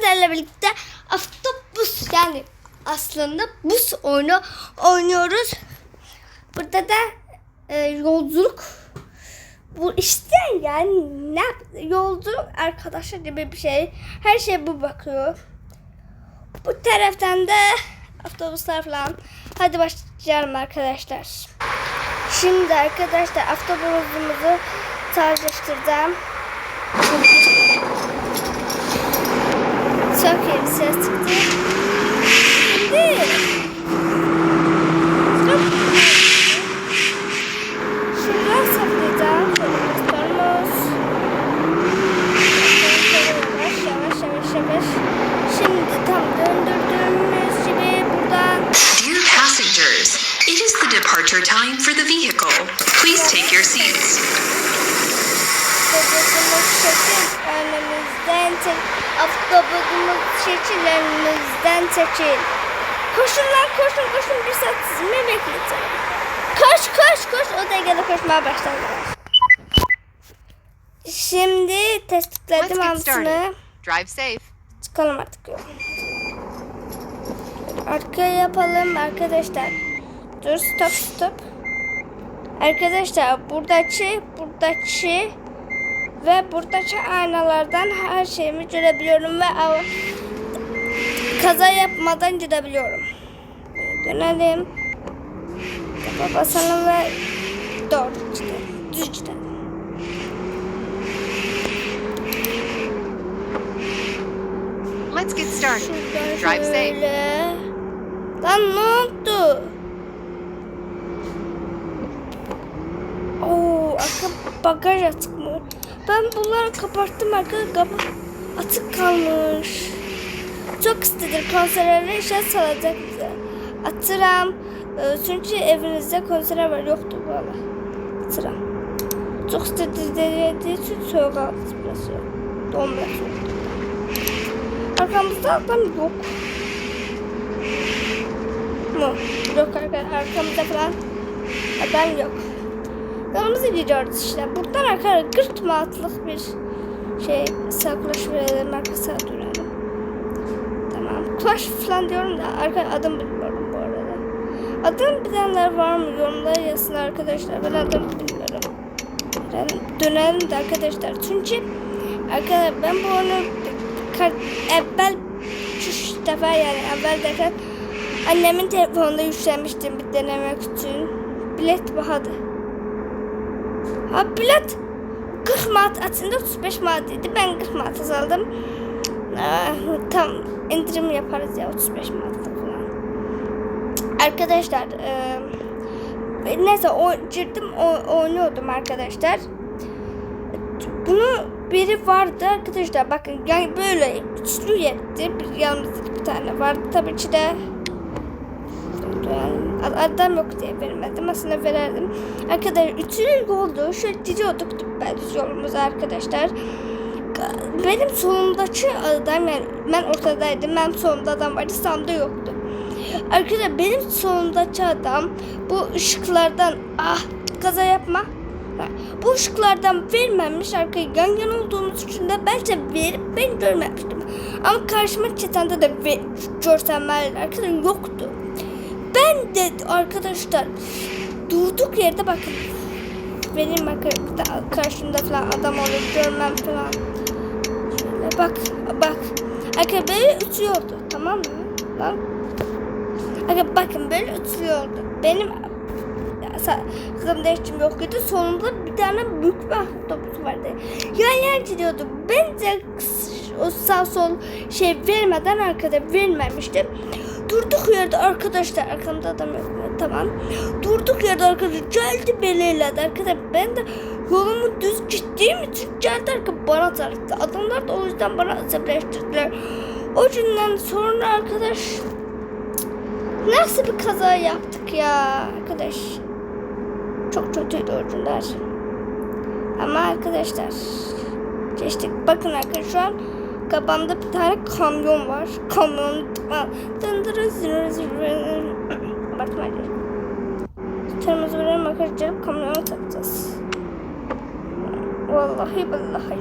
sizlerle birlikte Aftobus yani aslında bus oyunu oynuyoruz. Burada da e, yolculuk bu işte yani ne yolculuk arkadaşlar gibi bir şey. Her şey bu bakıyor. Bu taraftan da otobüsler falan. Hadi başlayalım arkadaşlar. Şimdi arkadaşlar otobüsümüzü çalıştıracağım. Çok iyi bir ses çıktı. Şimdi. Çok Şuradan saklayacağım. Şöyle göstermez. Yavaş yavaş yavaş yavaş. Şimdi tam döndürdüğümüz gibi buradan Dear passengers, it is the departure time for the vehicle. Please take your seats. Otobüsümüz çekin önümüzden çek. Otobüsümüz çekin önümüzden çekin. Koşun lan koşun koşun bir saat sizi mi bekleyeceğim? Koş da koşmaya başladılar. Şimdi tespitledim started. Drive safe. Çıkalım artık yol. Arkaya yapalım arkadaşlar. Dur stop stop. Arkadaşlar buradaki buradaki ve buradaki aynalardan her şeyimi görebiliyorum ve kaza yapmadan gidebiliyorum. Dönelim. Tapa basalım ve doğru gidelim. Düz gidelim. Let's get started. Drive safe. Lan ne oldu? Oo, arka bagaj atık mı? Ben bunları kapattım arka kapa atık kalmış. Çok istedim konserve işe salacak bize. Atıram. Ee, çünkü evinizde konserve var yoktu valla. Atıram. Çok istedim dediği için soğuk aldı burası. Donmuyor. Arkamızda adam yok. Mu? Yok arka- arkamızda falan adam yok. Yolumuza gidiyoruz işte. Buradan arkaya 40 matlık bir şey saklaş verelim arkasına duralım. Tamam. Clash falan diyorum da arka adım. Adım bilenler var mı? Yorumlara yazsın arkadaşlar. Ben adım bilmiyorum. Ben dönelim de arkadaşlar. Çünkü arkadaşlar ben bu oyunu evvel şu defa yani evvel derken annemin telefonunda yükselmiştim bir denemek için. Bilet bahadı. Ha bilet 40 manat aslında 35 manat idi. Ben 40 manat aldım. Aa, tam indirim yaparız ya 35 manat falan. Arkadaşlar e, neyse o girdim o, oynuyordum arkadaşlar. Bunu biri vardı arkadaşlar bakın yani böyle üçlü yetti. Bir yanımızda bir tane vardı tabii ki de. Adam yok diye vermedim aslında verirdim. Arkadaşlar üçlü oldu şöyle gidiyorduk ben yolumuza arkadaşlar. Benim solumdaki adam yani ben ortadaydım ben solumda adam vardı sağımda yoktu arkadaşlar benim solumdaki adam bu ışıklardan ah kaza yapma bu ışıklardan vermemiş arkaya yan yana olduğumuz için de bence verip ben görmemiştim. Ama karşıma çıkanda da ve, görselmeler arkadaşlar yoktu. Ben de arkadaşlar durduk yerde bakın. Benim karşımda falan adam olur görmem falan. Şöyle bak bak. Arkadaşlar böyle uçuyordu tamam mı? Bak. Arkadaşlar bakın böyle uçuyordu. Benim Kızım değiştim yok idi. Sonunda bir tane büyük bir otobüs vardı. Yan yan gidiyordu. Ben de o sağ sol şey vermeden arkada vermemiştim. Durduk yerde arkadaşlar arkamda adam tamam. Durduk yerde arkadaşlar geldi belirledi arkadaşlar. Ben de yolumu düz gittiğim için geldi arka bana tarttı. Adamlar da o yüzden bana asableştirdiler. O günden sonra arkadaş nasıl bir kaza yaptık ya arkadaş. Çok kötüydü ödüller. Ama arkadaşlar geçtik. Bakın arkadaşlar şu an kabanda bir tane kamyon var. Kamyon dındırı zırı zırı Abartmayın. Kırmızı verelim arkadaşlar kamyona takacağız. Vallahi billahi.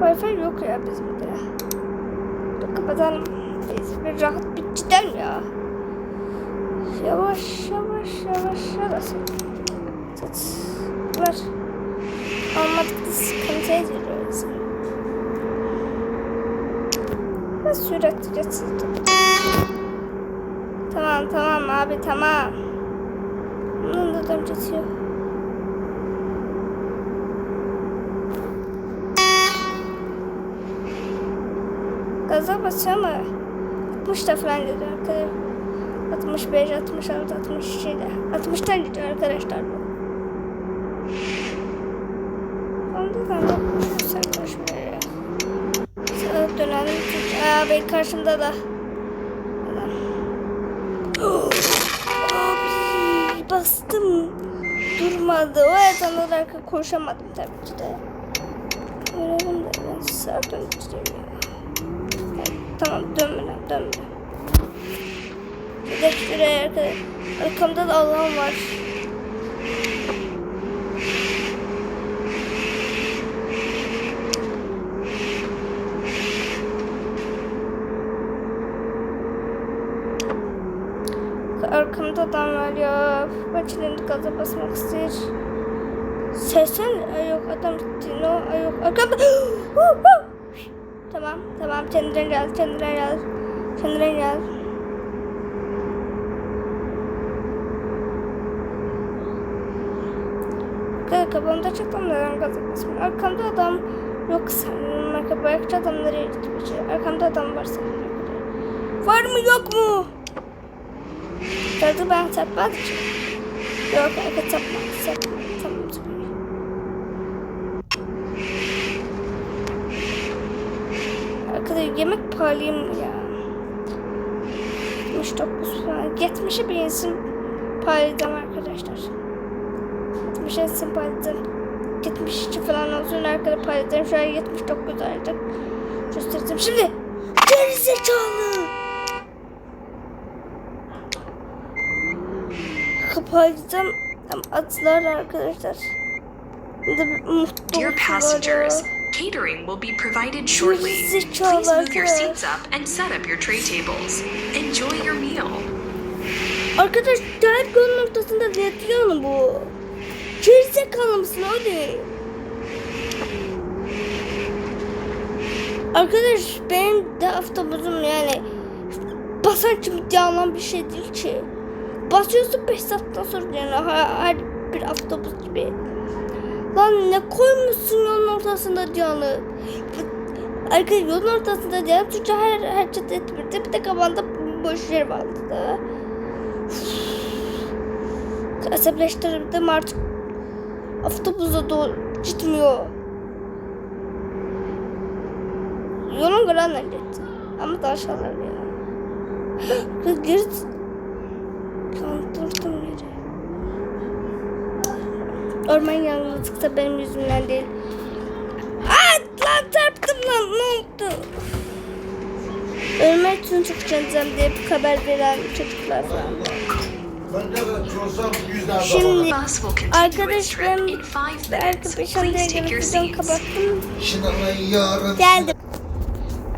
Wi-Fi yok ya bizim de. Kapatalım. Bir rahat bir gidelim ya. Yavaş yavaş yavaş yavaş. Tut. Ver. Almadık da sıkıntı ediyoruz. Ve sürekli geçsin. Tamam tamam abi tamam. Bunun da dön geçiyor. Gaza basıyor ama 60 da falan gidiyor arkadaşlar. 65, 66, 63 de. 60'tan gidiyor arkadaşlar bu. Onda da ne sen koş böyle. Sağa dönelim. Abi karşımda da. Abi bastım. Durmadı. O yüzden olarak koşamadım tabii ki de. Görelim de ben sağa ya. Tamam dönme dönme. Bir de şuraya arkadaşlar. Arkamda da alan var. Arkamda adam var ya. Başlarında gaza basmak ister. Sesen yok adam gitti. No ay yok. Arkamda. Tamam tamam kendine gel kendine gel. Kendine gel. Arkada kafamda çıktım neden basmıyor. Arkamda adam yok sanırım. Arka bayakçı adam nereye gitti? bir şey? Arkamda adam var sanırım. Var mı yok mu? Tadı ben ki. Yok arka çarpmadı. Çarpmadı. Tamam tamam. Arkada yemek pahalıyım ya. 79 falan. 70'i bir insin pahalıdan arkadaşlar. 70'e insin pahalıdan. 72 falan olsun arkada pahalıdan. Şu an 79 artık. Göstereceğim şimdi. Gerizekalı. Kapatacağım. Tam atlar arkadaşlar. Dear passengers. Catering will be provided shortly. Please move your seats up and set up your tray tables. Enjoy your meal. Arkadaş her konunun ortasında yatıyor mu bu? Gerizekalı mısın hadi? Arkadaş benim de haftamızım yani basan çimdiği alan bir şey değil ki. Basıyorsun 5 saatten sonra yani her, her bir haftamız gibi. Lan ne koymuşsun yolun ortasında canı? Arkadaş yolun ortasında canı çünkü her her çatı etmirde bir de kafanda boş yer vardı da. Asapleştirdim artık avtobusa doğru gitmiyor. Yolun kıranla gitti. Ama da aşağılar ya. Kız geri... Kandırdım Orman yangını çıksa benim yüzümden değil. Aa, lan çarptım lan ne oldu? Ölmek için çıkacağım diye bir haber veren çocuklar daha Şimdi Bus will continue its arkadaş trip ben in five belki minutes. beş anda Please take your televizyon seats. kapattım. Geldim.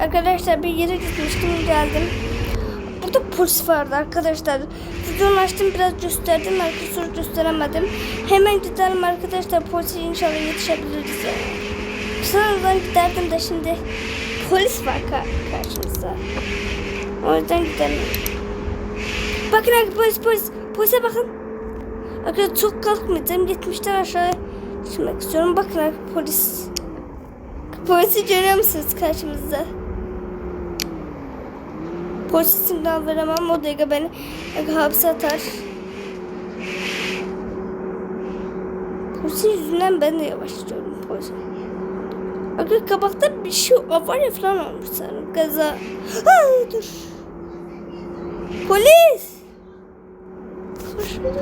Arkadaşlar bir yere gitmiştim geldim. Polis vardı arkadaşlar. Videonu açtım biraz gösterdim. Sonra gösteremedim. Hemen gidelim arkadaşlar. Polise inşallah yetişebiliriz. Sonradan giderdim de şimdi polis var ka- karşımızda. O yüzden gidelim. Bakın arkadaşlar polis polis. Polise bakın. Arkadaşlar çok kalkmayacağım. 70'ten aşağı düşmek istiyorum. Bakın arkadaşlar polis. Polisi görüyor musunuz karşımızda? Polis isimden veremem. O da beni hapse atar. Polisin yüzünden ben de yavaşlıyorum polise. Bakın kabakta bir şey avarya falan olmuş sanırım. Gaza. Aa, dur. Polis! Karşımıza?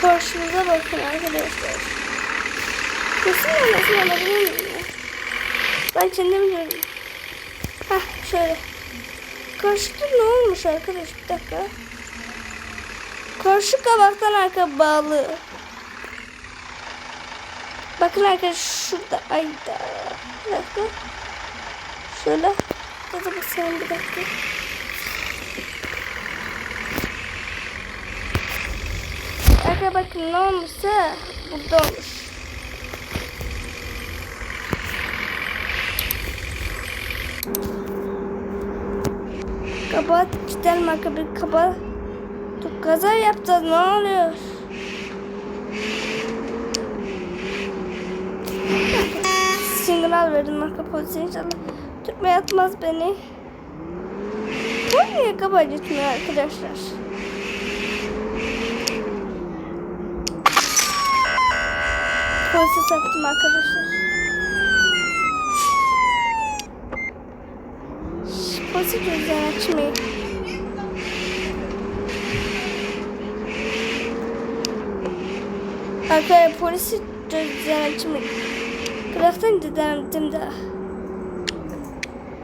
Karşımıza bakın arkadaşlar. Kesin olmasın alabilir miyim ya? Ben kendim görüyorum. Şöyle. Karşıda ne olmuş arkadaş bir dakika. Karşı kabaktan arka bağlı. Bakın arkadaşlar şurada. Ayda. Bir dakika. Şöyle. Burada basalım bir dakika. Arkadaşlar bakın ne olmuşsa burada olmuş. Kabahat gidelim arka bir kaba. Dur kaza yapacağız ne oluyor? Signal verdim arka polise inşallah. Tutmaya atmaz beni. Bu niye kaba gitmiyor arkadaşlar? Polise sattım arkadaşlar. Polise gözden açmayın. Arkadaşlar polisi dedim daha.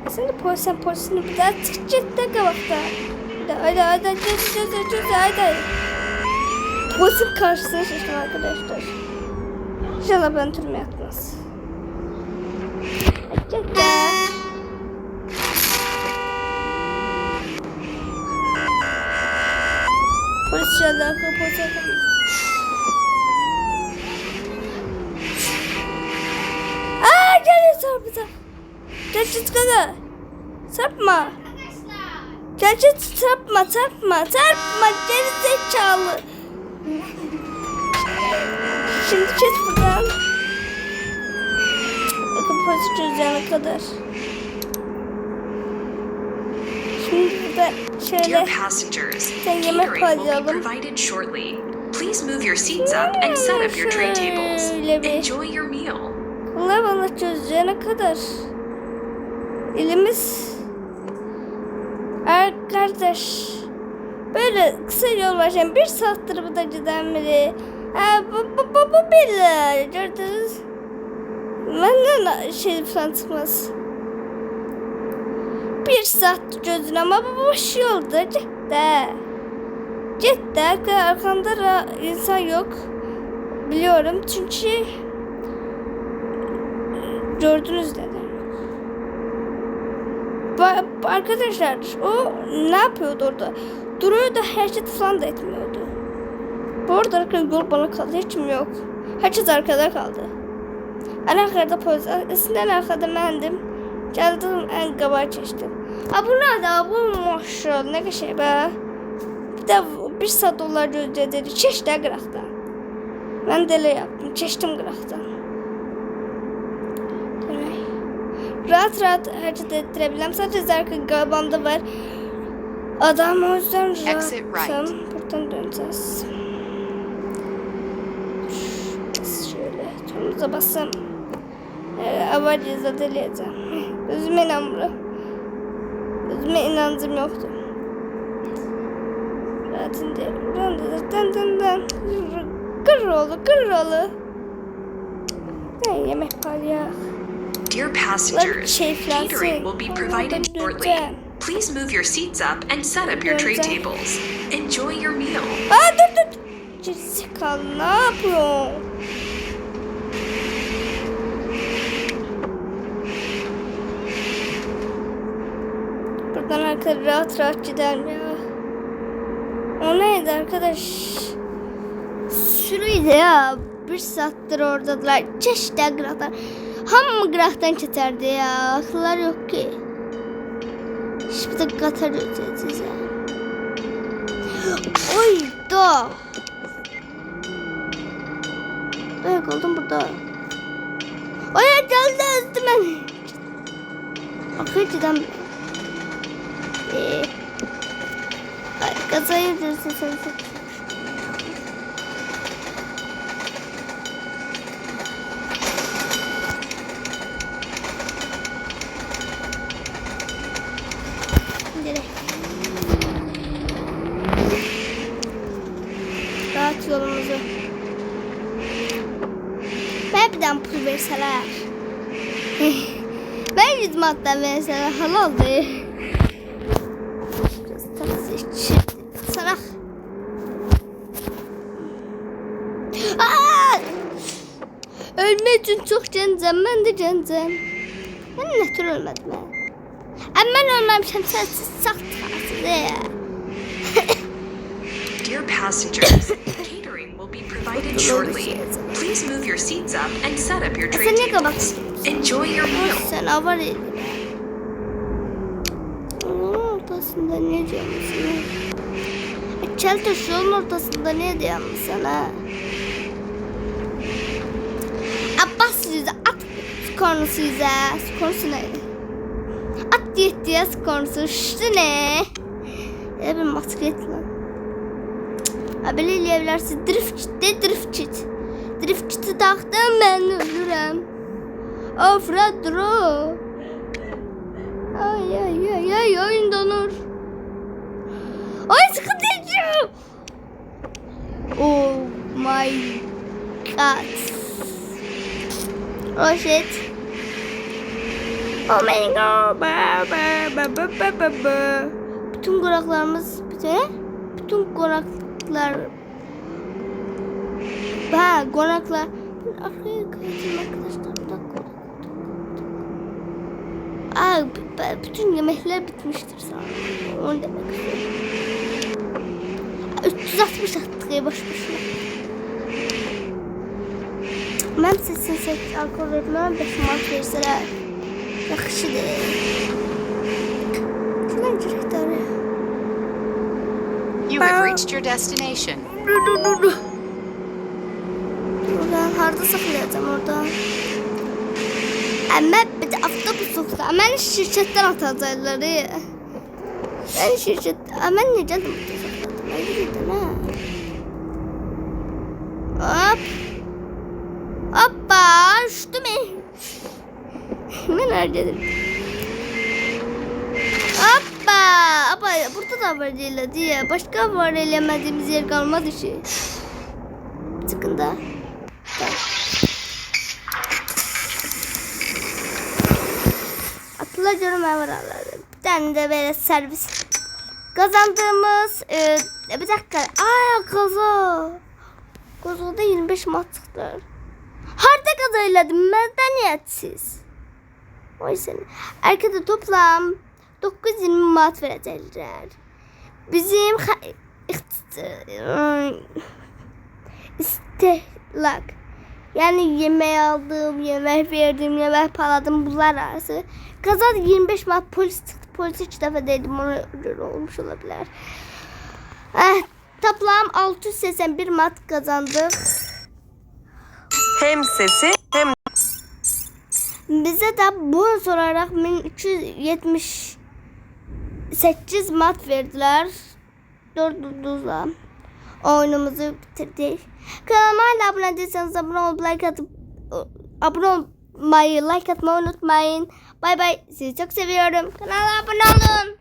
Sen de polis, sen polisini bir daha çıkacak da kabakta. Hadi hadi hadi çöz çöz çöz hadi. Polisin karşısına şaştım arkadaşlar. İnşallah ben türme yatmaz. Hadi polis yakamaz. Aa geliyor sarpıza. Gerçek kadar. Sarpma. Gerçek sarpma sarpma sarpma geri zekalı. Şimdi kes buradan. Polis çözene kadar. Şimdi burada Dear şöyle passengers, Sen yemek koyalım. Please move your seats up and set up your tray tables. Enjoy your meal. Kolay bana çözeceğine kadar. Elimiz Arkadaş Böyle kısa yol var. Yani bir saattir bu da giden biri. Ha, bu, bu, bu, bu bile. Gördünüz. Benden şey falan çıkmaz. Bir saat gözün ama bu boş yoldu. Cidden. Cidden arkamda ra- insan yok. Biliyorum çünkü gördünüz dedim. Ba- arkadaşlar o ne yapıyordu orada? Duruyordu hareket falan da etmiyordu. Bu arada arkadaşlar yol bana kaldı hiç mi yok? Herkes arkada kaldı. En arkada polis. Aslında en arkada bendim. Geldim en gaba çeştim. Ha bu nerede? Bu maşallah ne şey be. Bir de bir saat dolar gözle dedi. Çeşte qıraqdan. Ben de elə yaptım. Qıraqdan. Demək. Rahat rahat hareket ettirebilirim. Sadece zarkı gabanda var. Adam o yüzden rahatım. Buradan döneceğiz. Şöyle turumuza bassam. Ee, Avacı zadeleyeceğim. Gözüme inanmıyorum. Gözüme inancım yoktu. Rahatın değil. Dön dön dön dön dön. Kır oğlu kır oğlu. Ne yemek var ya. Dear passengers, keyiflensin. catering will be provided shortly. Please move your seats up and set up your tray tables. Enjoy your meal. Aa dur. dur. Gerizekalı ne yapıyorsun? Arkadaşlar rahat rahat gidelim ya. O neydi arkadaş? Sürüydü ya. Bir saattir oradadılar. Çeşitli gıraklar. Hamı gıraktan geçerdi ya. Akıllar yok ki. Şimdi de Katar ödeyeceğiz ya. Oy da. Dayak oldum burada. Oy geldi ezdi beni. Dursun sen sen. Direkt. Rahat yolumuzu. Ben bir tane pul verseler. ben yüz madde verseler halal değil. Aa! Ölmək üçün çox gəncəm. Mən də gəncəm. Mən nətər ölmədim? Amma mən ölməmişəm. Sən siz sağ çıxarsınız. Dear passengers, catering will be provided shortly. Please move your seats up and set up your tray niyə tables. Enjoy your meal. Sen avar ortasında ne diyorsun? Çel taşı yolun ortasında ne diyorsun ha? Skorunu size. Skorusu neydi? At yettiye skorusu. Şu ne? Ya bir masket lan. Abeli eləyəbilərsiz. Driftçitdə driftçit. Driftçiti taxdım mən ölürəm. Afradro. Ay ay ay ay oyun donur. Ay sıkıntıcı. Oh my god. Oh shit. Oh my god. Ba, ba, ba, ba, ba, ba, ba. Bütün konaklarımız bütün bütün konaklar Ha konaklar Arkaya kaçayım arkadaşlar bir dakika. Aa, bütün yemekler bitmiştir sana. Onu demek istiyorum. 360 attık ya boş boşuna. Mən sesin seç alkol verməm 5 manat versələr. Direktörü? You have reached your destination. Buradan harda saxlayacağam oradan. Əmə bir də avtobus yoxdur. Məni şirkətdən atacaqlar. e. Mən şirkət... Əmə necədir burada saxladım? Mən gidirdim, hə? Hop. Hoppa, uçdum. Harcadım. Hoppa. Hoppa, burada da var değil diye. Başka var elemediğimiz yer kalmadı. Çıkın da. Tamam. Atılacağım ben buralarda. Bir tane de böyle servis. Kazandığımız e, bir dakika. Aa kaza. Kazada 25 mat çıktı. Harda kazayladım medeniyetsiz. Oy seni. Arkada toplam 920 mat verecekler. Bizim iht- istehlak. Yani yemeği aldım, yemek verdim, yemek paladım bunlar arası. Kazada 25 mat polis. Polis hiç defa dedim öyle olmuş olabilir. Eh, toplam 681 mat kazandık. Hem sesi hem Bize de bonus olarak 1378 mat verdiler. Dördüncüzle oyunumuzu bitirdik. Kanalıma hala abone değilseniz abone olup like atıp abone olmayı, like atmayı unutmayın. Bay bay. Sizi çok seviyorum. Kanala abone olun.